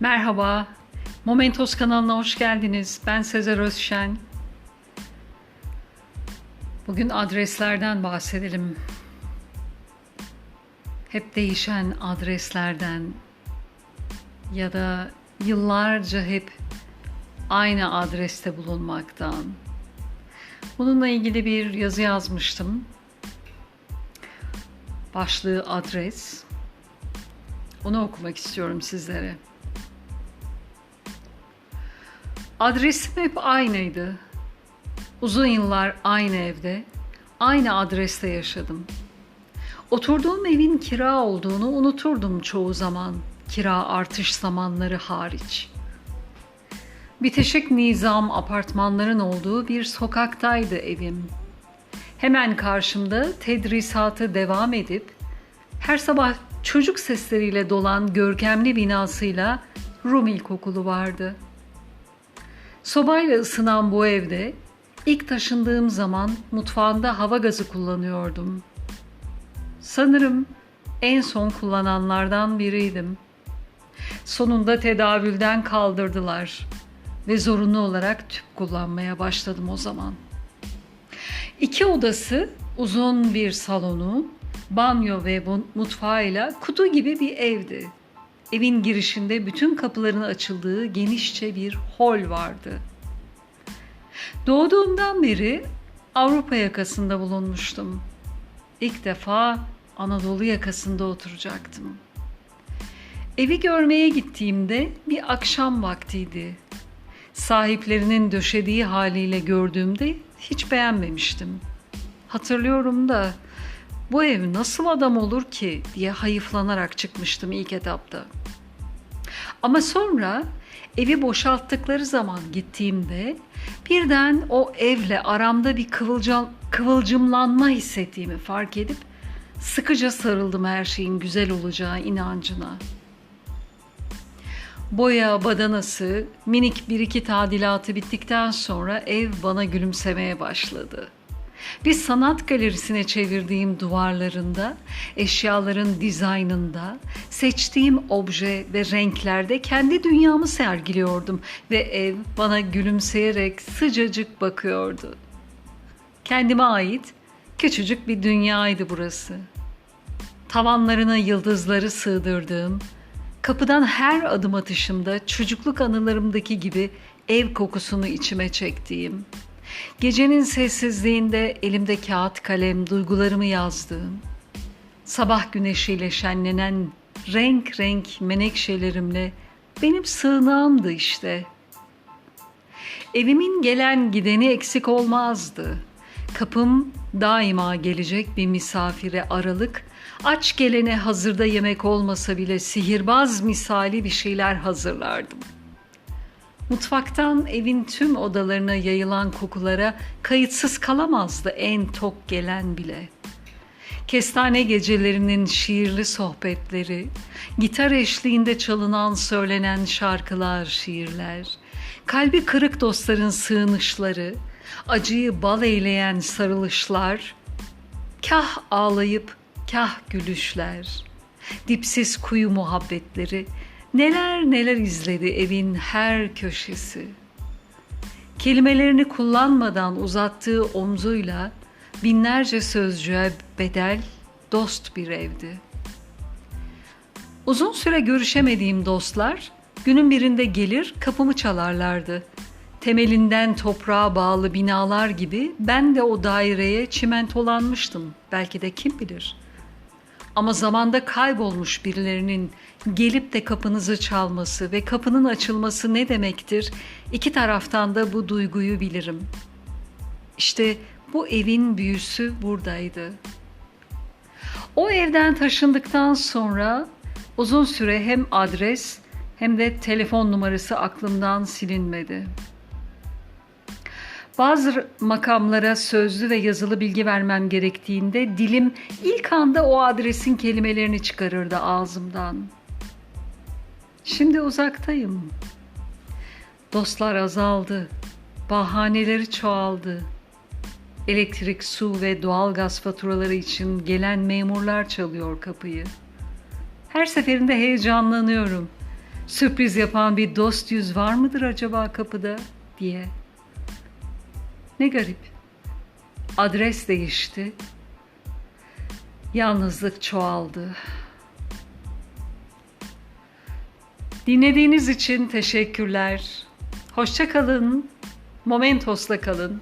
Merhaba, Momentos kanalına hoş geldiniz. Ben Sezer Özşen. Bugün adreslerden bahsedelim. Hep değişen adreslerden ya da yıllarca hep aynı adreste bulunmaktan. Bununla ilgili bir yazı yazmıştım. Başlığı adres. Onu okumak istiyorum sizlere. Adresim hep aynıydı. Uzun yıllar aynı evde, aynı adreste yaşadım. Oturduğum evin kira olduğunu unuturdum çoğu zaman, kira artış zamanları hariç. Bitişik nizam apartmanların olduğu bir sokaktaydı evim. Hemen karşımda tedrisatı devam edip her sabah çocuk sesleriyle dolan görkemli binasıyla Rum İlkokulu vardı.'' Sobayla ısınan bu evde ilk taşındığım zaman mutfağında hava gazı kullanıyordum. Sanırım en son kullananlardan biriydim. Sonunda tedavülden kaldırdılar ve zorunlu olarak tüp kullanmaya başladım o zaman. İki odası, uzun bir salonu, banyo ve mutfağıyla kutu gibi bir evdi. Evin girişinde bütün kapıların açıldığı genişçe bir hol vardı. Doğduğumdan beri Avrupa yakasında bulunmuştum. İlk defa Anadolu yakasında oturacaktım. Evi görmeye gittiğimde bir akşam vaktiydi. Sahiplerinin döşediği haliyle gördüğümde hiç beğenmemiştim. Hatırlıyorum da bu ev nasıl adam olur ki diye hayıflanarak çıkmıştım ilk etapta. Ama sonra evi boşalttıkları zaman gittiğimde birden o evle aramda bir kıvılcım, kıvılcımlanma hissettiğimi fark edip sıkıca sarıldım her şeyin güzel olacağı inancına. Boya, badanası, minik bir iki tadilatı bittikten sonra ev bana gülümsemeye başladı.'' Bir sanat galerisine çevirdiğim duvarlarında, eşyaların dizaynında, seçtiğim obje ve renklerde kendi dünyamı sergiliyordum ve ev bana gülümseyerek sıcacık bakıyordu. Kendime ait küçücük bir dünyaydı burası. Tavanlarına yıldızları sığdırdığım, kapıdan her adım atışımda çocukluk anılarımdaki gibi ev kokusunu içime çektiğim, Gecenin sessizliğinde elimde kağıt kalem duygularımı yazdığım, sabah güneşiyle şenlenen renk renk menekşelerimle benim sığınağımdı işte. Evimin gelen gideni eksik olmazdı. Kapım daima gelecek bir misafire aralık, aç gelene hazırda yemek olmasa bile sihirbaz misali bir şeyler hazırlardım.'' Mutfaktan evin tüm odalarına yayılan kokulara kayıtsız kalamazdı en tok gelen bile. Kestane gecelerinin şiirli sohbetleri, gitar eşliğinde çalınan söylenen şarkılar, şiirler, kalbi kırık dostların sığınışları, acıyı bal eyleyen sarılışlar, kah ağlayıp kah gülüşler, dipsiz kuyu muhabbetleri, Neler neler izledi evin her köşesi. Kelimelerini kullanmadan uzattığı omzuyla binlerce sözcüğe bedel dost bir evdi. Uzun süre görüşemediğim dostlar günün birinde gelir kapımı çalarlardı. Temelinden toprağa bağlı binalar gibi ben de o daireye çimentolanmıştım. Belki de kim bilir.'' Ama zamanda kaybolmuş birilerinin gelip de kapınızı çalması ve kapının açılması ne demektir? İki taraftan da bu duyguyu bilirim. İşte bu evin büyüsü buradaydı. O evden taşındıktan sonra uzun süre hem adres hem de telefon numarası aklımdan silinmedi. Bazı makamlara sözlü ve yazılı bilgi vermem gerektiğinde dilim ilk anda o adresin kelimelerini çıkarırdı ağzımdan. Şimdi uzaktayım. Dostlar azaldı. Bahaneleri çoğaldı. Elektrik, su ve doğalgaz faturaları için gelen memurlar çalıyor kapıyı. Her seferinde heyecanlanıyorum. Sürpriz yapan bir dost yüz var mıdır acaba kapıda diye. Ne garip. Adres değişti. Yalnızlık çoğaldı. Dinlediğiniz için teşekkürler. Hoşça kalın. Momentos'la kalın.